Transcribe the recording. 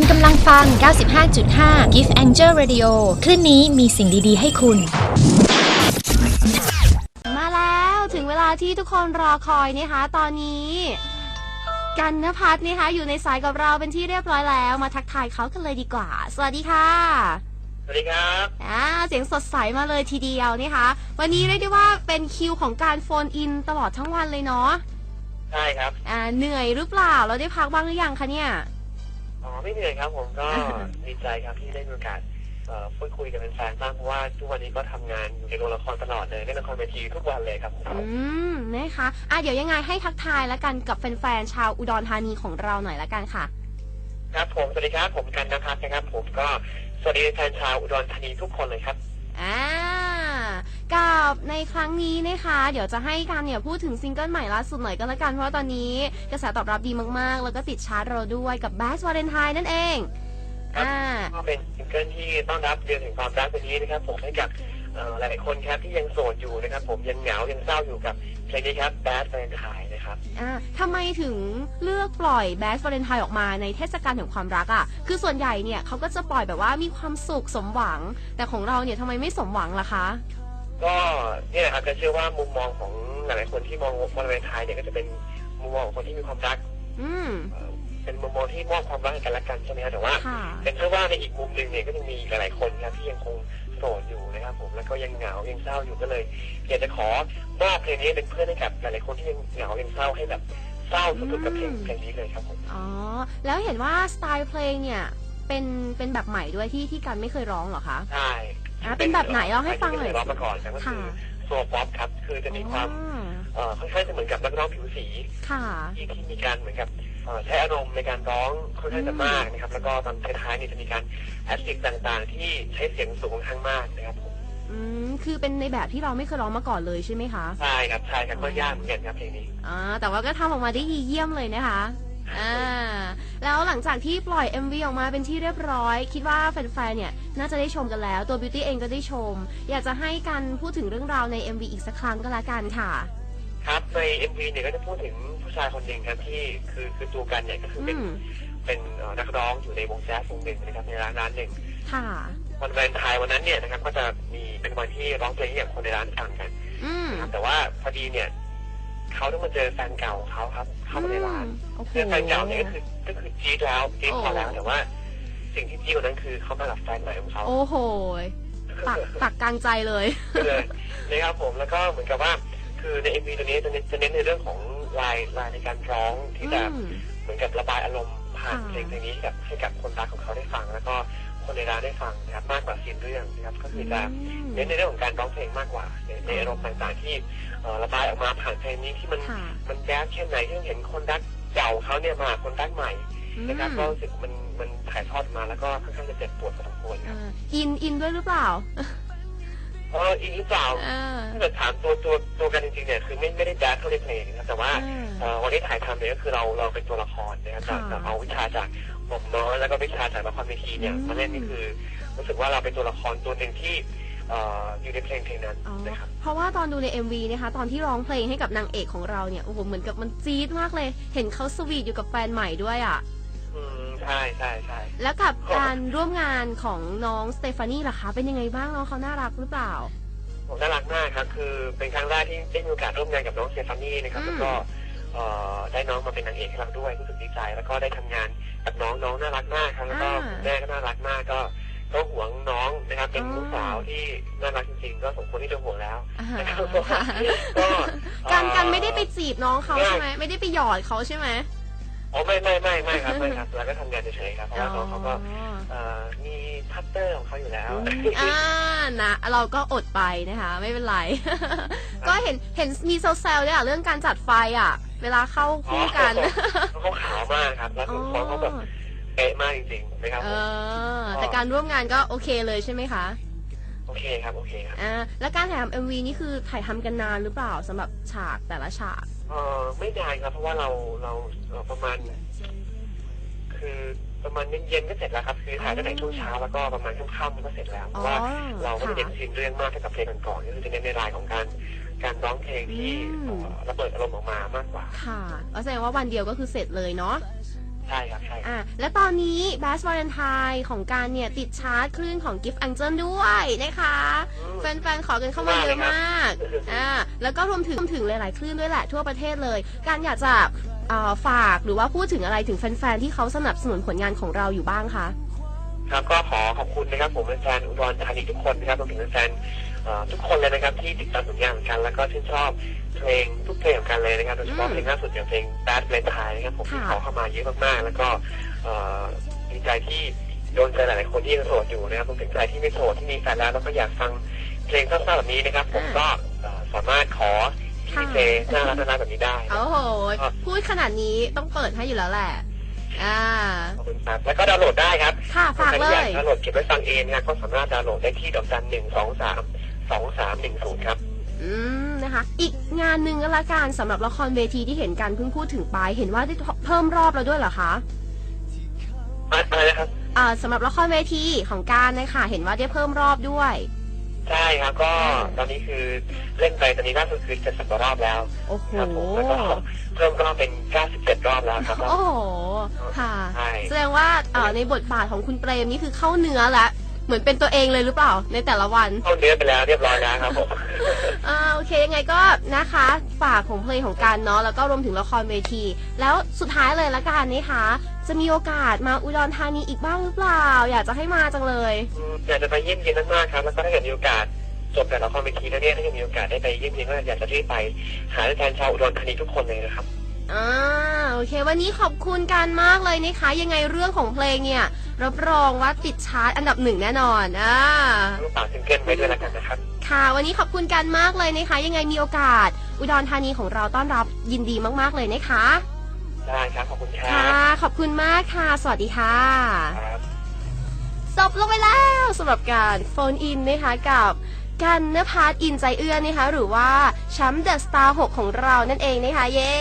คุณกำลังฟัง 95.5 Gift Angel Radio คลื่นนี้มีสิ่งดี ๆ ให้คุณ มาแล้วถึงเวลาที่ทุกคนรอคอยนะคะ ตอนนี้ กันนภัทรนะคะอยู่ในสายกับเราเป็นที่เรียบร้อยแล้ว มาทักทายเขากันเลยดีกว่า สวัสดีค่ะสวัสดีครับอ่าเสียงสดใสมาเลยทีเดียวนะคะ วันนี้เรียกได้ว่าเป็นคิวของการโฟนอินตลอดทั้งวันเลยเนาะใช่ครับอ่าเหนื่อยหรือเปล่าเราได้พักบ้างหรือยังคะเนี่ย อ๋อไม่เหนื่อยครับผมก็ดีใจครับที่ได้มีโอกาสเอ่อพูดคุยกับแฟนๆบ้างเพราะว่าทุกวันนี้ก็ทำงานอยู่ในโรงละครตลอดเลยเล่นละครเวทีทุกวันเลยครับผมอืมนะคะอะเดี๋ยวยังไงให้ทักทายแล้วกันกับแฟนๆชาวอุดรธานีของเราหน่อยละกันค่ะ ครับผมสวัสดีครับผมกันนภัทรนะครับ ผมก็สวัสดีแฟนชาวอุดรธานีทุกคนเลยครับ อ่า กับในครั้งนี้นะคะ เดี๋ยวจะให้กันเนี่ยพูดถึงซิงเกิลใหม่ล่าสุดหน่อยก็แล้วกันเพราะว่าตอนนี้กระแสตอบรับดีมากๆ แล้วก็ติดชาร์ตเราด้วยกับ b a s วาเลนไทน์นั่นเองครับอ่า ก็เป็นซิงเกิลที่ต้อนรับเดือนแห่งความรักวันนี้นะครับ ผมให้กับเอ่อหลายๆคนครับที่ยังโสดอยู่นะครับ ผมยังเหงายังเศร้าอยู่กับเพลงนี้ครับ Bad Valentine นะครับ อ่าทำไมถึงเลือกปล่อย b a s วาเลนไทน์ออกมาในเทศกาลแห่งความรักอะ่ะ คือส่วนใหญ่เนี่ยเขาก็จะปล่อยแบบว่ามีความสุขสมหวัง แต่ของเราเนี่ยทำไมไม่สมหวังล่ะคะ ก็เนี่ยแหละครับจะเชื่อว่ามุมมองของหลายๆคนที่มองวันวาเลนไทน์เนี่ยก็จะเป็นมุมมองของคนที่มีความรักอืมเอ่อเป็นมุมมองที่มอบความรักให้กันและกันใช่ไหมครับแต่ว่า ค่ะ เป็นเชื่อว่าในอีกมุมหนึ่งเนี่ยก็ยังมีอีกหลายๆคนครับที่ยังคงโสดอยู่นะครับ ผมแล้วก็ยังเหงายังเศร้าอยู่ก็เลยอยากจะขอมอบเพลงนี้เป็นเพื่อนให้กับหลายๆคนที่ยังเหงายังเศร้าให้แบบเศร้าสุดๆกับเพลงเพลงนี้เลยครับผมอ๋อ แล้วเห็นว่าสไตล์เพลงเนี่ย เป็น เป็นแบบใหม่ด้วยที่ที่กันไม่เคยร้องเหรอคะ ใช่ อะเป็นแบบไหนเล่าให้ฟังหน่อยไม่เคร้องมาก่อนครับก็คือค่ะโซป๊อปครับคือจะมีความอ๋อเอ่อค่อนข้างจะเหมือนกับนักร้องผิวสีค่ะที่ที่มีการเหมือนกับเอ่อใช้อารมณ์ในการร้องค่อนข้างจะมากนะครับ แล้วก็ตอนท้ายๆเนี่ยจะมีการแอดลิบต่างๆ ที่ใช้เสียงสูงค่อนข้างมากนะครับผมอืมคือเป็นในแบบที่เราไม่เคยร้องมาก่อนเลยใช่ไหมคะใช่ครับใช่ครับก็ยากเหมือนกันครับเพลงนี้อ่าแต่ว่าก็ทำออกมาได้ดีเยี่ยมเลยนะคะอ่า แล้วหลังจากที่ปล่อย MV ออกมาเป็นที่เรียบร้อย คิดว่าแฟนๆ เนี่ยน่าจะได้ชมกันแล้ว ตัว Beauty เองก็ได้ชม อยากจะให้กันพูดถึงเรื่องราวใน MV อีกสักครั้งก็แล้วกันค่ะ ครับใน MV เนี่ยก็จะพูดถึงผู้ชายคนหนึ่งครับที่คือคือตัวกันเนี่ยก็คืออืเป็นม เป็นเอ่อนักร้องอยู่ในวงแจ๊สวงหนึ่งนะครับในร้านร้านหนึ่ง ค่ะ วันวาเลนไทน์วันนั้นเนี่ยนะครับก็จะมีเป็นวันที่ร้องเพลงให้กับคนในร้านฟังกันอืม นะครับแต่ว่าพอดีเนี่ย เขาต้องมาเจอแฟนเก่าของเขาครับ เข้ามาในร้านโอ้โหคือแฟนเก่าเนี่ยก็คือก็คือจี๊ดแล้วจี๊ดพอแล้วโอ้แต่ว่า สิ่งที่จี๊ดกว่านั้นคือเขามากับแฟนใหม่ของเขา โอ้โหปักปักกลางใจเลย ก็เลยนะครับผมแล้วก็เหมือนกับว่า คือในเอ็มวีตัวนี้จะเน้นจะเน้นในเรื่องของลายลายในการร้องที่จะอืมเหมือนกับระบายอารมณ์ผ่านค่ะ เพลงเพลงนี้ให้กับให้กับคนรักของเขาได้ฟัง แล้วก็ คนในร้านได้ฟังนะครับมากกว่าซีนเรื่องนะครับก็คือจะเน้นในเรื่องของการร้องเพลงมากกว่า ในในอารมณ์ต่างๆที่เอ่อระบายออกมาผ่านเพลงนี้ที่มันค่ะมันแบ๊ดแค่ไหนที่เห็นคนรักเก่าเขาเนี่ยมาคนรักใหม่อืมนะครับก็รู้สึกมันมันถ่ายทอดมาแล้วก็ค่อนข้างจะเจ็บปวดพอสมควรครับอ่าอินอินด้วยหรือเปล่าเอออีกหรือเปล่าอ่าถ้าเกิดถามตัวตัวตัวกันจริงๆเนี่ยคือไม่ไม่ได้แจ๊สเท่าในเพลงนะครับแต่ว่าอ่าเอ่อวันที่ถ่ายทำเนี่ยก็คือเราเราเป็นตัวละครนะครับค่ะเราเอาวิชาจาก หม่อมน้อยแล้วก็วิชาจากละครเวทีเนี่ยอืมมาเล่นนี่คือ รู้สึกว่าเราเป็นตัวละครตัวหนึ่งที่เอ่ออยู่ในเพลงเพลงนั้นอ๋อนะครับเพราะว่าตอนดูใน MV นะคะตอนที่ร้องเพลงให้กับนางเอกของเราเนี่ยโอ้โหเหมือนกับมันจี๊ดมากเลย เห็นเขาสวีทอยู่กับแฟนใหม่ด้วยอะอืมใช่ใช่ใช่แล้วกับการร่วมงานของน้องสเตฟานี่ล่ะคะ เป็นยังไงบ้างน้องเขาน่ารักหรือเปล่าผมน่ารักมากครับคือเป็นครั้งแรกที่ได้มีโอกาสร่วมงานกับน้องเซฟานี่นะครับอืมแล้วก็เอ่อได้น้องมาเป็นนางเอกให้เราด้วยรู้สึกดีใจแล้วก็ได้ทำงาน กับน้องน้องน่ารักมากครับแล้วก็คุณแม่ก็น่ารักมากก็ก็หวงน้องนะครับเป็นลูกสาวที่น่ารักจริงๆ ก็สมควรที่จะห่วงแล้วอ่านะครับก็ค่ะก็การกันไม่ได้ไปจีบน้องเขาใช่ไหมไม่ได้ไปหยอดเขาใช่ไหมอ๋อไม่ไม่ไม่ไม่ครับไม่ครับแล้วก็ทำงานเฉยๆครับเพราะว่าน้องเขาก็เอ่อมีพัตเตอร์ของเขาอยู่แล้วอ่านะเราก็อดไปนะคะ ไม่เป็นไร ก็เห็นเห็นมีเซลล์ด้วยอะเรื่องการจัดไฟอะ เวลาเข้าคู่กันเขาขาวมากครับแล้วคุณฟองเขาแบบเป๊ะมากจริงๆนะครับเอผมอแต่การร่วมงานก็โอเคเลยใช่ไหมคะโอเคครับโอเคครับอ่าแล้วการถ่ายทำ MV นี่คือถ่ายทำกันนานหรือเปล่าสำหรับฉากแต่ละฉากเออไม่นานครับเพราะว่าเราเราเราประมาณ คือประมาณเย็นๆก็เสร็จแล้วครับคือถ่ายตั้งแต่ช่วงเช้าแล้วก็ประมาณค่ำๆก็เสร็จแล้วเพอ๋อราะว่าเราไม่ได้เน้นค่ะซีนเรื่องมากเท่ากับเพลงก่อนๆก็คือจะเน้นในรายของการ การร้องเพลงที่อืม เอ่อระเบิดอารมณ์ออกมามากกว่า ค่ะก็แสดงว่าวันเดียวก็คือเสร็จเลยเนาะ ใช่ครับใช่ครับอะ และตอนนี้ Bass Valentine ของการเนี่ยติดชาร์ตคลื่นของ Gift Angel ด้วยนะคะแฟนๆ ขอกันเข้ามาเยอะมาก อ่า แล้วก็รวมถึงรวมถึงหลาย ๆ คลื่นด้วยแหละทั่วประเทศเลย การอยากจะเอ่อฝากหรือว่าพูดถึงอะไรถึงแฟน ๆ ที่เขาสนับสนุนผลงานของเราอยู่บ้างคะ ครับก็ขอขอบคุณนะครับผมแฟนๆอุดรธานีทุกคนนะครับรวมถึงแฟนๆเอ่อ ทุกคนเลยนะครับที่ติดตามผลงานของกันแล้วก็ชื่นชอบเพลงทุกเพลงของกันเลยนะครับโดยเฉพาะอืมเพลงล่าสุดอย่างเพลง Bad b l a n t i นะครับผมที่ค่ะขอเข้ามาเยอะมากๆ แล้วก็เอ่อดีใจที่โดนใจหลายๆคนที่ยังโสดอยู่นะครับรวมถึงใจที่ไม่โสดที่มีแฟนแล้วแล้วก็อยากฟังเพลงเศร้าๆแบบนี้นะครับ ผมก็เอ่อสามารถขอที่เพลงน่ารักน่ารักแบบนี้ได้นะโอ้โหครับพูดขนาดนี้ต้องเปิดให้อยู่แล้วแหละอ่าขอบคุณครับแล้วก็ดาวน์โหลดได้ครับ ค่ะฝากใครเลที่อยากยดาวน์โหลดเก็บไว้ฟังเองนะครับก็สามารถดาวน์โหลดได้ที่ดอกจันหนึ่งสองสาม สองสามหนึ่งศูนย์ครับ อืมนะคะ อีกงานหนึ่งก็ละกันสำหรับละครเวทีที่เห็นกันเพิ่งพูดถึงไป เห็นว่าได้เพิ่มรอบแล้วด้วยเหรอคะอะอะไรนะครับ อ่าสำหรับละครเวทีของการนะคะเห็นว่าได้เพิ่มรอบด้วย ใช่ครับ ก็ตอนนี้คือเล่นไปตอนนี้ล่าสุดคือจะสิบกว่ารอบแล้วโอ้โห ครับผมแล้วก็เพิ่มรอบเป็นเก้าสิบเจ็ดรอบแล้วครับ โอ้โห ค่ะ ใช่แสดงว่าเอ่อในบทบาทของคุณเปรมนี่คือเข้าเนื้อแล้ว เหมือนเป็นตัวเองเลยหรือเปล่า ในแต่ละวันเข้าเนื้อไปแล้วเรียบร้อยแล้วครับผม อ่าโอเคยังไงก็นะคะฝากของเพลงของการเนาะแล้วก็รวมถึงละครเวที แล้วสุดท้ายเลยละกันนะคะจะมีโอกาสมาอุดรธานีอีกบ้างหรือเปล่า อยากจะให้มาจังเลยอืมอยากจะไปเยี่ยมเยียนมากๆครับ แล้วก็ถ้าเกิดมีโอกาสจบจากละครเวทีแล้วเนี่ยถ้าเกิดมีโอกาสได้ไปเยี่ยมเยียนก็อยากจะรีบไป หาแฟนชาวอุดรธานีทุกคนเลยนะครับ อ่าโอเค วันนี้ขอบคุณการมากเลยนะคะ ยังไงเรื่องของเพลงเนี่ย รับรองว่าติดชาร์ตอันดับหนึ่งแน่นอนอ่าลูกฝากซิงเกิลไว้ด้วยแล้วกันนะครับ ค่ะ วันนี้ขอบคุณกันมากเลยนะคะ ยังไงมีโอกาส อุดรธานีของเราต้อนรับยินดีมาก ๆ เลยนะคะ ได้ครับ ขอบคุณครัค่ะ บขอบคุณมากค่ะ สวัสดีค่ะ ครับ จบลงไปแล้วสำหรับการโฟนอินนะคะกับกันนภาสอินใจเอื้อนะคะหรือว่าแชมป์เดอะสตาร์6ของเรานั่นเองนะคะเย้